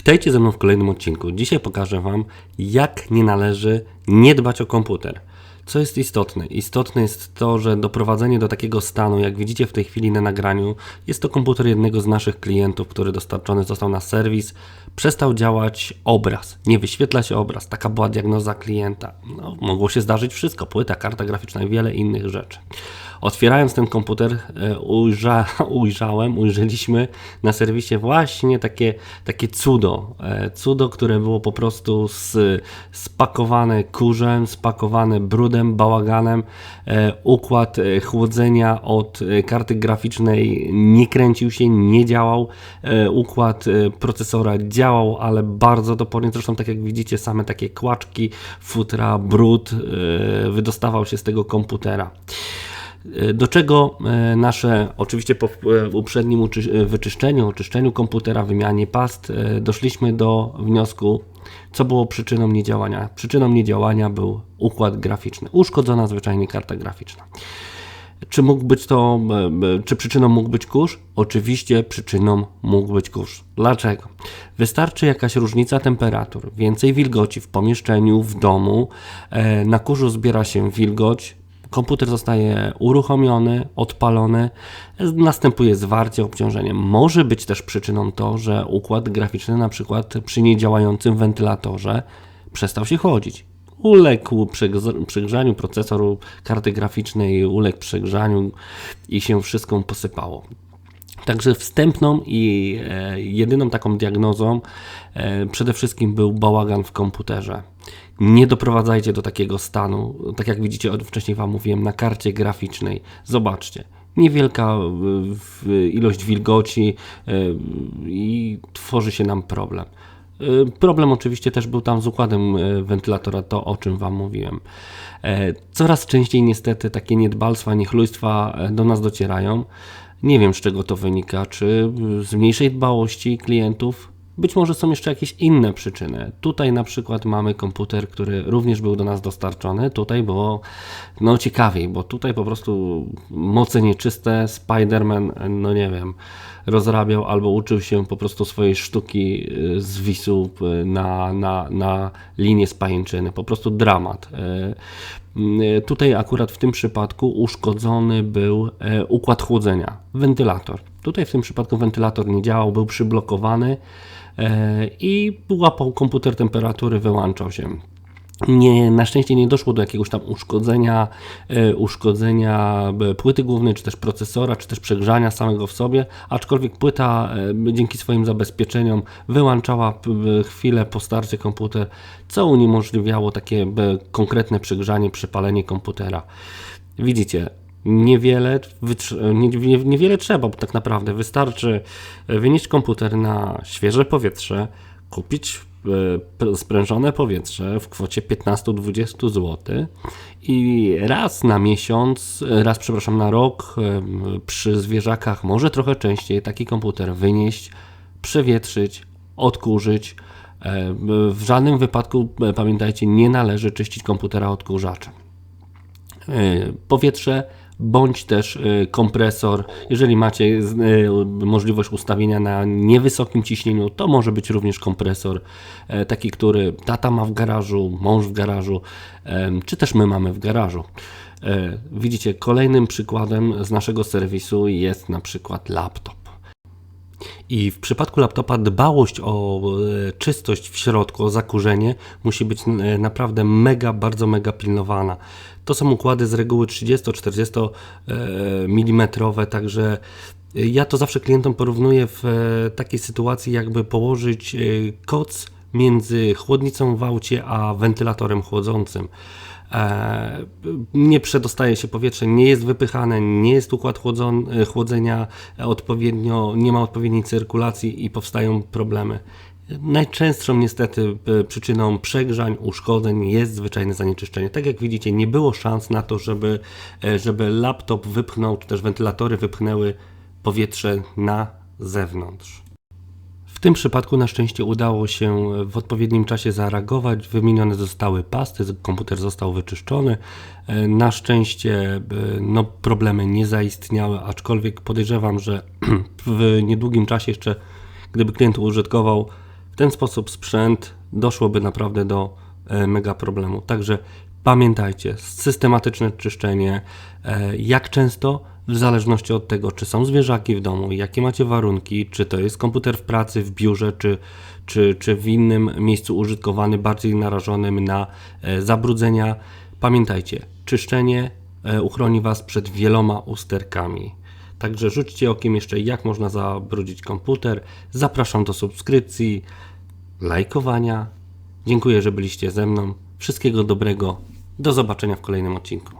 Witajcie ze mną w kolejnym odcinku. Dzisiaj pokażę Wam, jak nie należy nie dbać o komputer. Co jest istotne? Istotne jest to, że doprowadzenie do takiego stanu, jak widzicie w tej chwili na nagraniu, jest to komputer jednego z naszych klientów, który dostarczony został na serwis. Przestał działać obraz, nie wyświetla się obraz. Taka była diagnoza klienta. No, mogło się zdarzyć wszystko: płyta, karta graficzna i wiele innych rzeczy. Otwierając ten komputer, e, ujrza, ujrzałem, ujrzeliśmy na serwisie właśnie takie, takie cudo. E, cudo, które było po prostu z, spakowane kurzem, spakowane brudem, bałaganem. E, układ chłodzenia od karty graficznej nie kręcił się, nie działał. Układ procesora działał, ale bardzo topornie. Zresztą, tak jak widzicie, same takie kłaczki, futra, brud wydostawał się z tego komputera. Do czego e, nasze, oczywiście po e, uprzednim e, wyczyszczeniu, oczyszczeniu komputera, wymianie past, doszliśmy do wniosku, co było przyczyną niedziałania. Przyczyną niedziałania był układ graficzny, uszkodzona zwyczajnie karta graficzna. Czy mógł być to, czy przyczyną mógł być kurz? Oczywiście przyczyną mógł być kurz. Dlaczego? Wystarczy jakaś różnica temperatur, więcej wilgoci w pomieszczeniu, w domu. Na kurzu zbiera się wilgoć, komputer zostaje uruchomiony, odpalony, następuje zwarcie, obciążenie. Może być też przyczyną to, że układ graficzny na przykład przy niedziałającym wentylatorze przestał się chodzić. Uległ przegrzaniu procesoru karty graficznej, uległ przegrzaniu i się wszystko posypało. Także wstępną i e, jedyną taką diagnozą e, przede wszystkim był bałagan w komputerze. Nie doprowadzajcie do takiego stanu, tak jak widzicie, wcześniej Wam mówiłem, na karcie graficznej. Zobaczcie, niewielka e, ilość wilgoci i tworzy się nam problem. Problem oczywiście też był tam z układem wentylatora, to o czym Wam mówiłem. Coraz częściej niestety takie niedbalstwa, niechlujstwa do nas docierają. Nie wiem z czego to wynika, czy z mniejszej dbałości klientów, być może są jeszcze jakieś inne przyczyny. Tutaj na przykład mamy komputer, który również był do nas dostarczony. Tutaj było no ciekawiej, bo tutaj po prostu moce nieczyste, Spider-Man, no nie wiem, rozrabiał albo uczył się po prostu swojej sztuki y, z wisu y, na, na, na linię spajęczyny. Po prostu dramat. Y, tutaj akurat w tym przypadku uszkodzony był układ chłodzenia, wentylator. Tutaj w tym przypadku wentylator nie działał, był przyblokowany i łapał komputer temperatury, wyłączał się. Nie, na szczęście nie doszło do jakiegoś tam uszkodzenia, e, uszkodzenia e, płyty głównej, czy też procesora, czy też przegrzania samego w sobie, aczkolwiek płyta e, dzięki swoim zabezpieczeniom wyłączała chwilę po starcie komputer, co uniemożliwiało takie konkretne przegrzanie, przepalenie komputera. Widzicie, niewiele, niewiele trzeba, bo tak naprawdę wystarczy wynieść komputer na świeże powietrze, kupić E, sprężone powietrze w kwocie 15-20 zł i raz na miesiąc, raz przepraszam, na rok e, przy zwierzakach, może trochę częściej, taki komputer wynieść, przewietrzyć, odkurzyć. E, w żadnym wypadku, pamiętajcie, nie należy czyścić komputera odkurzaczem. Powietrze bądź też y, kompresor. Jeżeli macie y, możliwość ustawienia na niewysokim ciśnieniu, to może być również kompresor, e, taki, który tata ma w garażu, mąż w garażu, czy też my mamy w garażu. E, widzicie, kolejnym przykładem z naszego serwisu jest na przykład laptop. I w przypadku laptopa dbałość o e, czystość w środku, o zakurzenie musi być e, naprawdę mega, bardzo mega pilnowana. To są układy z reguły 30-40 e, mm, także ja to zawsze klientom porównuję w takiej sytuacji, jakby położyć koc między chłodnicą w aucie a wentylatorem chłodzącym. E, nie przedostaje się powietrze, nie jest wypychane, nie jest układ e, chłodzenia odpowiednio, nie ma odpowiedniej cyrkulacji i powstają problemy. Najczęstszą niestety e, przyczyną przegrzań, uszkodzeń jest zwyczajne zanieczyszczenie. Tak jak widzicie, nie było szans na to, żeby, żeby laptop wypchnął, czy też wentylatory wypchnęły powietrze na zewnątrz. W tym przypadku na szczęście udało się w odpowiednim czasie zareagować. Wymienione zostały pasty, komputer został wyczyszczony. E, na szczęście e, no, problemy nie zaistniały, aczkolwiek podejrzewam, że w niedługim czasie jeszcze, gdyby klient użytkował ten sposób sprzęt doszłoby naprawdę do e, mega problemu. Także pamiętajcie, systematyczne czyszczenie, e, jak często, w zależności od tego, czy są zwierzaki w domu, jakie macie warunki, czy to jest komputer w pracy, w biurze, czy, czy, czy w innym miejscu użytkowany, bardziej narażonym na e, zabrudzenia. Pamiętajcie, czyszczenie e, uchroni Was przed wieloma usterkami. Także rzućcie okiem jeszcze, jak można zabrudzić komputer. Zapraszam do subskrypcji, lajkowania. Dziękuję, że byliście ze mną. Wszystkiego dobrego. Do zobaczenia w kolejnym odcinku.